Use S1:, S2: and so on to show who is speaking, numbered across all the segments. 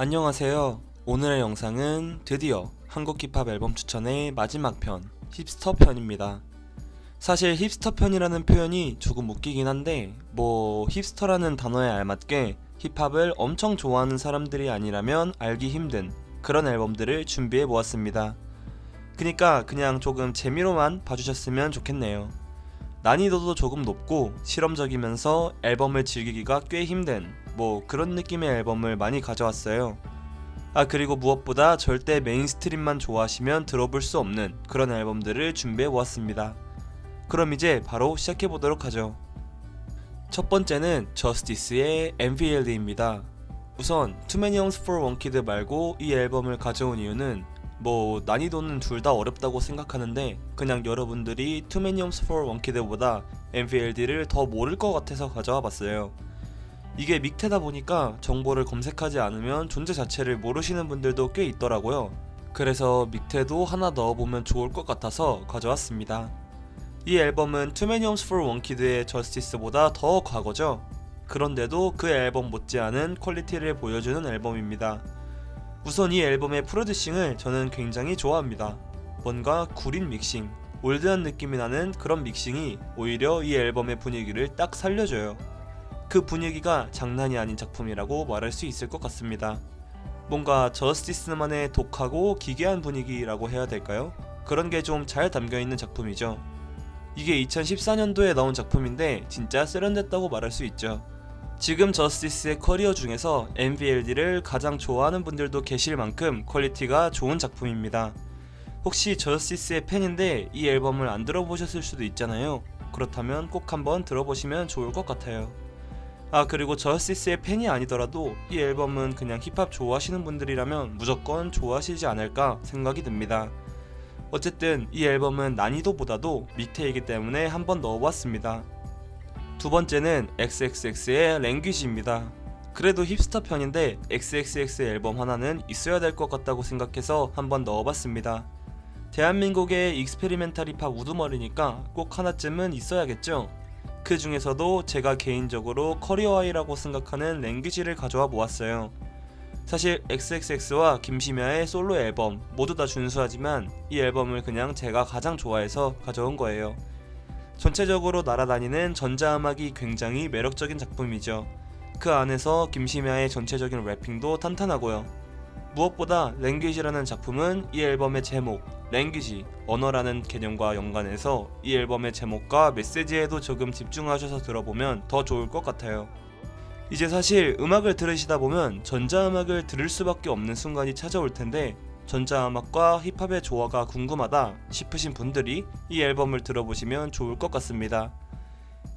S1: 안녕하세요. 오늘의 영상은 드디어 한국 힙합 앨범 추천의 마지막 편, 힙스터 편입니다. 사실 힙스터 편이라는 표현이 조금 웃기긴 한데, 뭐, 힙스터라는 단어에 알맞게 힙합을 엄청 좋아하는 사람들이 아니라면 알기 힘든 그런 앨범들을 준비해 보았습니다. 그니까 그냥 조금 재미로만 봐주셨으면 좋겠네요. 난이도도 조금 높고 실험적이면서 앨범을 즐기기가 꽤 힘든 뭐 그런 느낌의 앨범을 많이 가져왔어요. 아 그리고 무엇보다 절대 메인스트림만 좋아하시면 들어볼 수 없는 그런 앨범들을 준비해 보았습니다. 그럼 이제 바로 시작해 보도록 하죠. 첫 번째는 저스티스의 MVLD입니다. 우선 Too Many Homes for One Kid 말고 이 앨범을 가져온 이유는 뭐 난이도는 둘 다 어렵다고 생각하는데 그냥 여러분들이 Too Many Homes for One Kid보다 MVLD를 더 모를 것 같아서 가져와 봤어요. 이게 믹테다 보니까 정보를 검색하지 않으면 존재 자체를 모르시는 분들도 꽤 있더라고요. 그래서 믹테도 하나 넣어보면 좋을 것 같아서 가져왔습니다. 이 앨범은 Too Many Homes for One Kid의 저스티스보다 더 과거죠. 그런데도 그 앨범 못지않은 퀄리티를 보여주는 앨범입니다. 우선 이 앨범의 프로듀싱을 저는 굉장히 좋아합니다. 뭔가 구린 믹싱, 올드한 느낌이 나는 그런 믹싱이 오히려 이 앨범의 분위기를 딱 살려줘요. 그 분위기가 장난이 아닌 작품이라고 말할 수 있을 것 같습니다. 뭔가 저스티스만의 독하고 기괴한 분위기라고 해야 될까요? 그런 게 좀 잘 담겨 있는 작품이죠. 이게 2014년도에 나온 작품인데 진짜 세련됐다고 말할 수 있죠. 지금 저스티스의 커리어 중에서 MVLD를 가장 좋아하는 분들도 계실 만큼 퀄리티가 좋은 작품입니다. 혹시 저스티스의 팬인데 이 앨범을 안 들어보셨을 수도 있잖아요. 그렇다면 꼭 한번 들어보시면 좋을 것 같아요. 아 그리고 저스티스의 팬이 아니더라도 이 앨범은 그냥 힙합 좋아하시는 분들이라면 무조건 좋아하시지 않을까 생각이 듭니다. 어쨌든 이 앨범은 난이도보다도 밑에 이기 때문에 한번 넣어봤습니다. 두 번째는 XXX의 랭귀지입니다. 그래도 힙스터 편인데 XXX 앨범 하나는 있어야 될 것 같다고 생각해서 한번 넣어봤습니다. 대한민국의 익스페리멘탈 힙합 우두머리니까 꼭 하나쯤은 있어야겠죠. 그 중에서도 제가 개인적으로 커리어하이라고 생각하는 랭귀지를 가져와 모았어요. 사실 XXX와 김심야의 솔로 앨범 모두 다 준수하지만 이 앨범을 그냥 제가 가장 좋아해서 가져온 거예요. 전체적으로 날아다니는 전자음악이 굉장히 매력적인 작품이죠. 그 안에서 김심야의 전체적인 래핑도 탄탄하고요. 무엇보다 랭귀지라는 작품은 이 앨범의 제목, 랭귀지, 언어라는 개념과 연관해서 이 앨범의 제목과 메시지에도 조금 집중하셔서 들어보면 더 좋을 것 같아요. 이제 사실 음악을 들으시다 보면 전자음악을 들을 수밖에 없는 순간이 찾아올 텐데 전자음악과 힙합의 조화가 궁금하다 싶으신 분들이 이 앨범을 들어보시면 좋을 것 같습니다.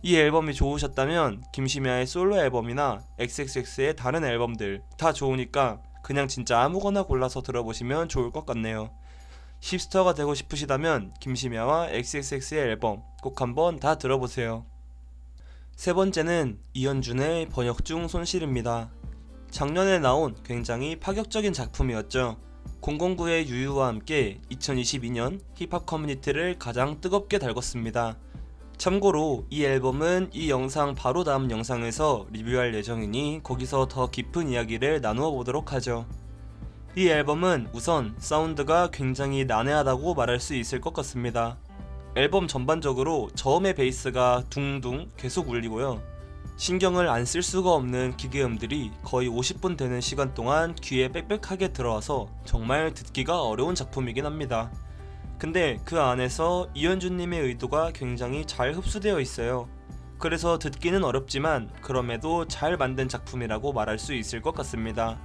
S1: 이 앨범이 좋으셨다면 김심야의 솔로 앨범이나 XXX의 다른 앨범들 다 좋으니까 그냥 진짜 아무거나 골라서 들어보시면 좋을 것 같네요. 힙스터가 되고 싶으시다면 김심야와 XXX의 앨범 꼭 한번 다 들어보세요. 세 번째는 이현준의 번역 중 손실입니다. 작년에 나온 굉장히 파격적인 작품이었죠. 009의 유유와 함께 2022년 힙합 커뮤니티를 가장 뜨겁게 달궜습니다. 참고로 이 앨범은 이 영상 바로 다음 영상에서 리뷰할 예정이니 거기서 더 깊은 이야기를 나누어 보도록 하죠. 이 앨범은 우선 사운드가 굉장히 난해하다고 말할 수 있을 것 같습니다. 앨범 전반적으로 저음의 베이스가 둥둥 계속 울리고요. 신경을 안 쓸 수가 없는 기계음들이 거의 50분 되는 시간 동안 귀에 빽빽하게 들어와서 정말 듣기가 어려운 작품이긴 합니다. 근데 그 안에서 이현주님의 의도가 굉장히 잘 흡수되어 있어요. 그래서 듣기는 어렵지만 그럼에도 잘 만든 작품이라고 말할 수 있을 것 같습니다.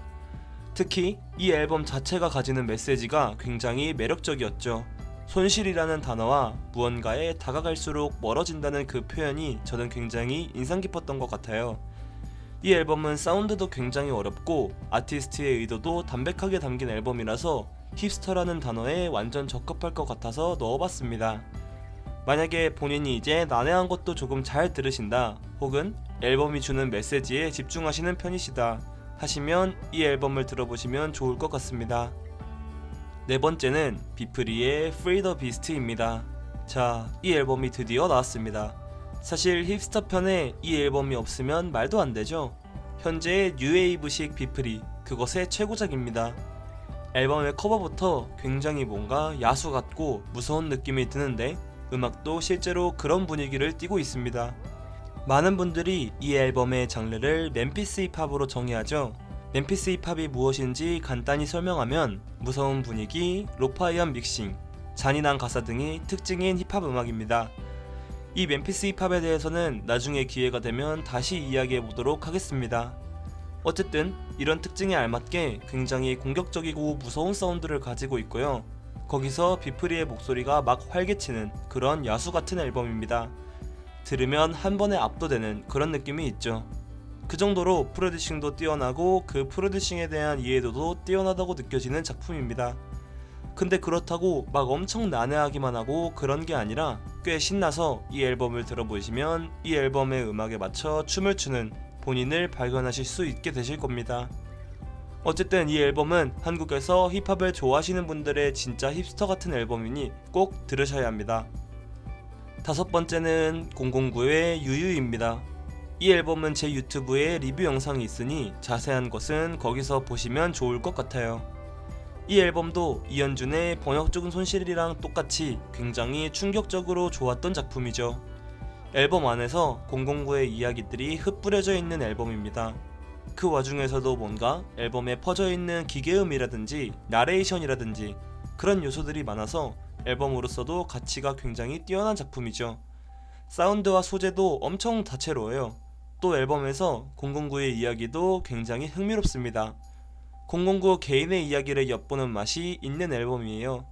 S1: 특히 이 앨범 자체가 가지는 메시지가 굉장히 매력적이었죠. 손실이라는 단어와 무언가에 다가갈수록 멀어진다는 그 표현이 저는 굉장히 인상 깊었던 것 같아요. 이 앨범은 사운드도 굉장히 어렵고 아티스트의 의도도 담백하게 담긴 앨범이라서 힙스터라는 단어에 완전 적합할 것 같아서 넣어봤습니다. 만약에 본인이 이제 난해한 것도 조금 잘 들으신다 혹은 앨범이 주는 메시지에 집중하시는 편이시다 하시면 이 앨범을 들어보시면 좋을 것 같습니다. 네 번째는 비프리의 Free the Beast입니다. 자, 이 앨범이 드디어 나왔습니다. 사실 힙스터 편에 이 앨범이 없으면 말도 안 되죠. 현재의 뉴웨이브식 비프리 그것의 최고작입니다. 앨범의 커버부터 굉장히 뭔가 야수 같고 무서운 느낌이 드는데 음악도 실제로 그런 분위기를 띠고 있습니다. 많은 분들이 이 앨범의 장르를 맨피스 힙합으로 정의하죠. 맨피스 힙합이 무엇인지 간단히 설명하면 무서운 분위기, 로파이언 믹싱, 잔인한 가사 등이 특징인 힙합 음악입니다. 이 맨피스 힙합에 대해서는 나중에 기회가 되면 다시 이야기해 보도록 하겠습니다. 어쨌든 이런 특징에 알맞게 굉장히 공격적이고 무서운 사운드를 가지고 있고요. 거기서 비프리의 목소리가 막 활개치는 그런 야수 같은 앨범입니다. 들으면 한 번에 압도되는 그런 느낌이 있죠. 그 정도로 프로듀싱도 뛰어나고 그 프로듀싱에 대한 이해도도 뛰어나다고 느껴지는 작품입니다. 근데 그렇다고 막 엄청 난해하기만 하고 그런 게 아니라 꽤 신나서 이 앨범을 들어보시면 이 앨범의 음악에 맞춰 춤을 추는 본인을 발견하실 수 있게 되실 겁니다. 어쨌든 이 앨범은 한국에서 힙합을 좋아하시는 분들의 진짜 힙스터 같은 앨범이니 꼭 들으셔야 합니다. 다섯 번째는 009의 유유입니다. 이 앨범은 제 유튜브에 리뷰 영상이 있으니 자세한 것은 거기서 보시면 좋을 것 같아요. 이 앨범도 이현준의 번역적인 손실이랑 똑같이 굉장히 충격적으로 좋았던 작품이죠. 앨범 안에서 009의 이야기들이 흩뿌려져 있는 앨범입니다. 그 와중에서도 뭔가 앨범에 퍼져 있는 기계음이라든지 나레이션이라든지 그런 요소들이 많아서 앨범으로서도 가치가 굉장히 뛰어난 작품이죠. 사운드와 소재도 엄청 다채로워요. 또 앨범에서 009의 이야기도 굉장히 흥미롭습니다. 009 개인의 이야기를 엿보는 맛이 있는 앨범이에요.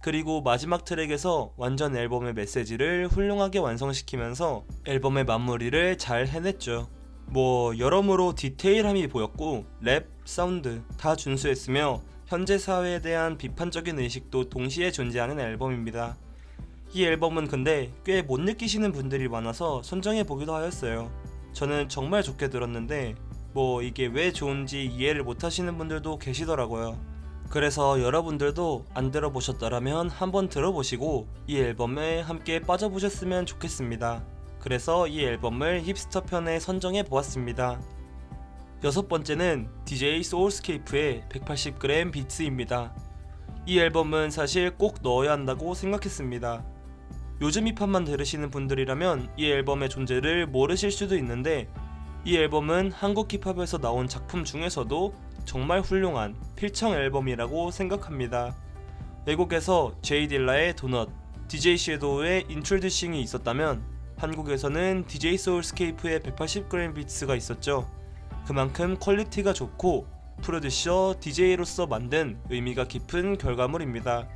S1: 그리고 마지막 트랙에서 완전 앨범의 메시지를 훌륭하게 완성시키면서 앨범의 마무리를 잘 해냈죠. 뭐 여러모로 디테일함이 보였고 랩, 사운드 다 준수했으며 현재 사회에 대한 비판적인 의식도 동시에 존재하는 앨범입니다. 이 앨범은 근데 꽤 못 느끼시는 분들이 많아서 선정해 보기도 하였어요. 저는 정말 좋게 들었는데 뭐 이게 왜 좋은지 이해를 못 하시는 분들도 계시더라고요. 그래서 여러분들도 안 들어보셨더라면 한번 들어보시고 이 앨범에 함께 빠져보셨으면 좋겠습니다. 그래서 이 앨범을 힙스터 편에 선정해 보았습니다. 여섯 번째는 DJ 소울스케이프의 180g 비트입니다. 이 앨범은 사실 꼭 넣어야 한다고 생각했습니다. 요즘 힙합만 들으시는 분들이라면 이 앨범의 존재를 모르실 수도 있는데 이 앨범은 한국 힙합에서 나온 작품 중에서도 정말 훌륭한 필청 앨범이라고 생각합니다. 외국에서 제이 딜라의 도넛, DJ 섀도우의 인트로듀싱이 있었다면 한국에서는 DJ 소울스케이프의 180g 비트가 있었죠. 그만큼 퀄리티가 좋고 프로듀서 DJ로서 만든 의미가 깊은 결과물입니다.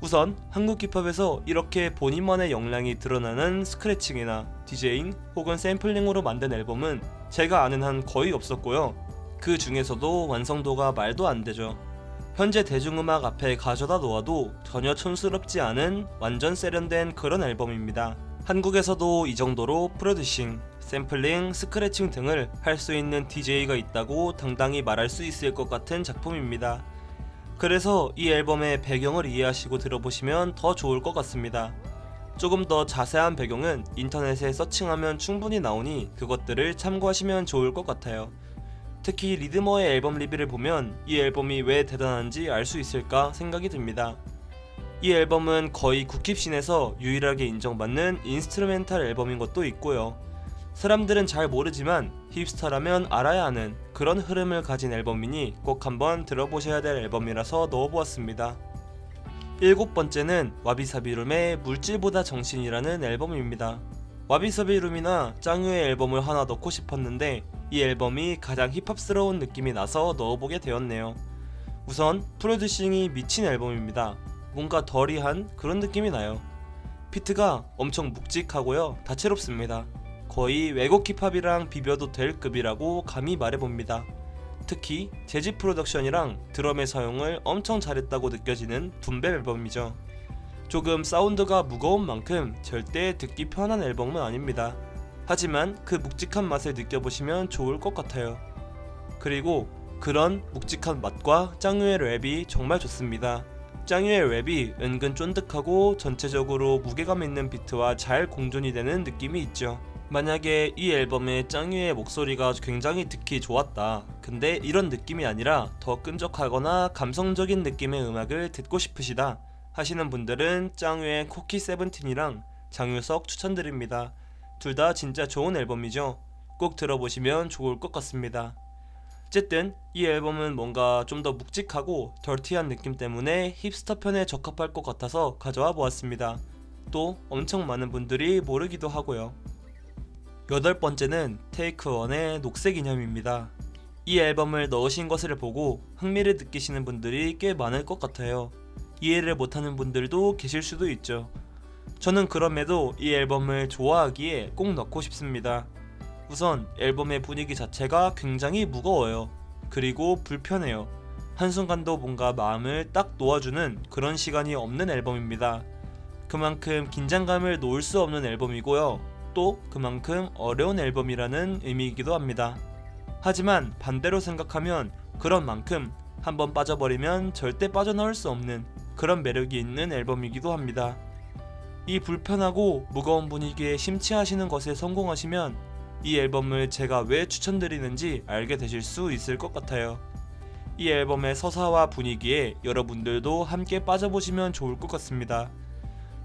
S1: 우선 한국 힙합에서 이렇게 본인만의 역량이 드러나는 스크래칭이나 디제잉 혹은 샘플링으로 만든 앨범은 제가 아는 한 거의 없었고요. 그 중에서도 완성도가 말도 안 되죠. 현재 대중음악 앞에 가져다 놓아도 전혀 촌스럽지 않은 완전 세련된 그런 앨범입니다. 한국에서도 이 정도로 프로듀싱, 샘플링, 스크래칭 등을 할 수 있는 DJ가 있다고 당당히 말할 수 있을 것 같은 작품입니다. 그래서 이 앨범의 배경을 이해하시고 들어보시면 더 좋을 것 같습니다. 조금 더 자세한 배경은 인터넷에 서칭하면 충분히 나오니 그것들을 참고하시면 좋을 것 같아요. 특히 리드머의 앨범 리뷰를 보면 이 앨범이 왜 대단한지 알 수 있을까 생각이 듭니다. 이 앨범은 거의 국힙신에서 유일하게 인정받는 인스트루멘탈 앨범인 것도 있고요. 사람들은 잘 모르지만 힙스터라면 알아야 하는 그런 흐름을 가진 앨범이니 꼭 한번 들어보셔야 될 앨범이라서 넣어보았습니다. 일곱 번째는 와비사비룸의 물질보다 정신이라는 앨범입니다. 와비사비룸이나 짱유의 앨범을 하나 넣고 싶었는데 이 앨범이 가장 힙합스러운 느낌이 나서 넣어보게 되었네요. 우선 프로듀싱이 미친 앨범입니다. 뭔가 덜이한 그런 느낌이 나요. 피트가 엄청 묵직하고요. 다채롭습니다. 거의 외국 힙합이랑 비벼도 될 급이라고 감히 말해봅니다. 특히 재즈 프로덕션이랑 드럼의 사용을 엄청 잘했다고 느껴지는 분배 앨범이죠. 조금 사운드가 무거운 만큼 절대 듣기 편한 앨범은 아닙니다. 하지만 그 묵직한 맛을 느껴보시면 좋을 것 같아요. 그리고 그런 묵직한 맛과 짱유의 랩이 정말 좋습니다. 짱유의 랩이 은근 쫀득하고 전체적으로 무게감 있는 비트와 잘 공존이 되는 느낌이 있죠. 만약에 이 앨범의 짱유의 목소리가 굉장히 듣기 좋았다. 근데 이런 느낌이 아니라 더 끈적하거나 감성적인 느낌의 음악을 듣고 싶으시다 하시는 분들은 짱유의 코키 세븐틴이랑 장유석 추천드립니다. 둘 다 진짜 좋은 앨범이죠. 꼭 들어보시면 좋을 것 같습니다. 어쨌든 이 앨범은 뭔가 좀 더 묵직하고 덜티한 느낌 때문에 힙스터 편에 적합할 것 같아서 가져와 보았습니다. 또 엄청 많은 분들이 모르기도 하고요. 여덟 번째는 테이크 원의 녹색 이념입니다. 이 앨범을 넣으신 것을 보고 흥미를 느끼시는 분들이 꽤 많을 것 같아요. 이해를 못하는 분들도 계실 수도 있죠. 저는 그럼에도 이 앨범을 좋아하기에 꼭 넣고 싶습니다. 우선 앨범의 분위기 자체가 굉장히 무거워요. 그리고 불편해요. 한순간도 뭔가 마음을 딱 놓아주는 그런 시간이 없는 앨범입니다. 그만큼 긴장감을 놓을 수 없는 앨범이고요. 또 그만큼 어려운 앨범이라는 의미이기도 합니다. 하지만 반대로 생각하면 그런 만큼 한번 빠져버리면 절대 빠져나올 수 없는 그런 매력이 있는 앨범이기도 합니다. 이 불편하고 무거운 분위기에 심취하시는 것에 성공하시면 이 앨범을 제가 왜 추천드리는지 알게 되실 수 있을 것 같아요. 이 앨범의 서사와 분위기에 여러분들도 함께 빠져보시면 좋을 것 같습니다.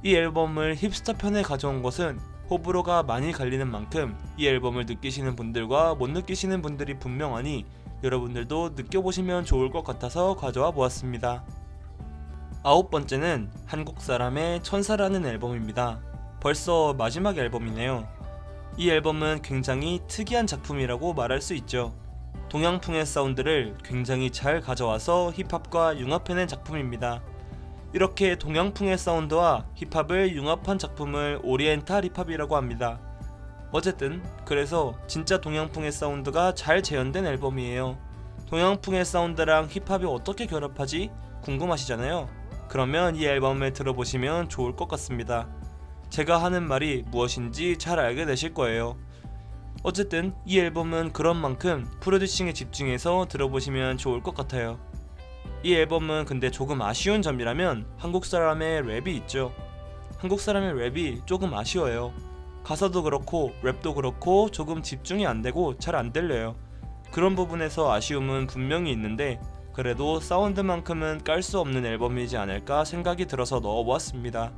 S1: 이 앨범을 힙스터 편에 가져온 것은 호불호가 많이 갈리는 만큼 이 앨범을 느끼시는 분들과 못 느끼시는 분들이 분명하니 여러분들도 느껴보시면 좋을 것 같아서 가져와 보았습니다. 아홉 번째는 한국 사람의 천사라는 앨범입니다. 벌써 마지막 앨범이네요. 이 앨범은 굉장히 특이한 작품이라고 말할 수 있죠. 동양풍의 사운드를 굉장히 잘 가져와서 힙합과 융합해낸 작품입니다. 이렇게 동양풍의 사운드와 힙합을 융합한 작품을 오리엔탈 힙합이라고 합니다. 어쨌든 그래서 진짜 동양풍의 사운드가 잘 재현된 앨범이에요. 동양풍의 사운드랑 힙합이 어떻게 결합하지? 궁금하시잖아요. 그러면 이 앨범을 들어보시면 좋을 것 같습니다. 제가 하는 말이 무엇인지 잘 알게 되실 거예요. 어쨌든 이 앨범은 그런 만큼 프로듀싱에 집중해서 들어보시면 좋을 것 같아요. 이 앨범은 근데 조금 아쉬운 점이라면 한국 사람의 랩이 있죠. 한국 사람의 랩이 조금 아쉬워요. 가사도 그렇고 랩도 그렇고 조금 집중이 안 되고 잘 안 들려요. 그런 부분에서 아쉬움은 분명히 있는데 그래도 사운드만큼은 깔 수 없는 앨범이지 않을까 생각이 들어서 넣어보았습니다.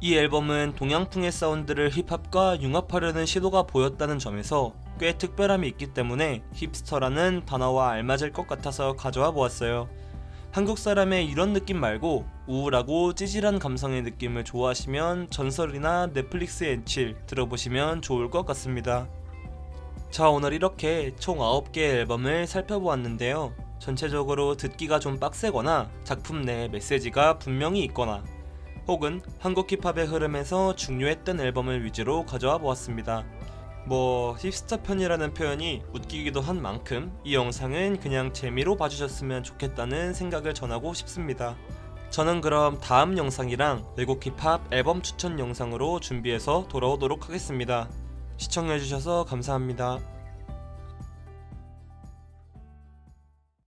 S1: 이 앨범은 동양풍의 사운드를 힙합과 융합하려는 시도가 보였다는 점에서 꽤 특별함이 있기 때문에 힙스터라는 단어와 알맞을 것 같아서 가져와 보았어요. 한국 사람의 이런 느낌 말고 우울하고 찌질한 감성의 느낌을 좋아하시면 전설이나 넷플릭스 엔칠 들어보시면 좋을 것 같습니다. 자 오늘 이렇게 총 9개의 앨범을 살펴보았는데요. 전체적으로 듣기가 좀 빡세거나 작품 내 메시지가 분명히 있거나 혹은 한국 힙합의 흐름에서 중요했던 앨범을 위주로 가져와 보았습니다. 뭐 힙스터 편이라는 표현이 웃기기도 한 만큼 이 영상은 그냥 재미로 봐주셨으면 좋겠다는 생각을 전하고 싶습니다. 저는 그럼 다음 영상이랑 외국 힙합 앨범 추천 영상으로 준비해서 돌아오도록 하겠습니다. 시청해주셔서 감사합니다.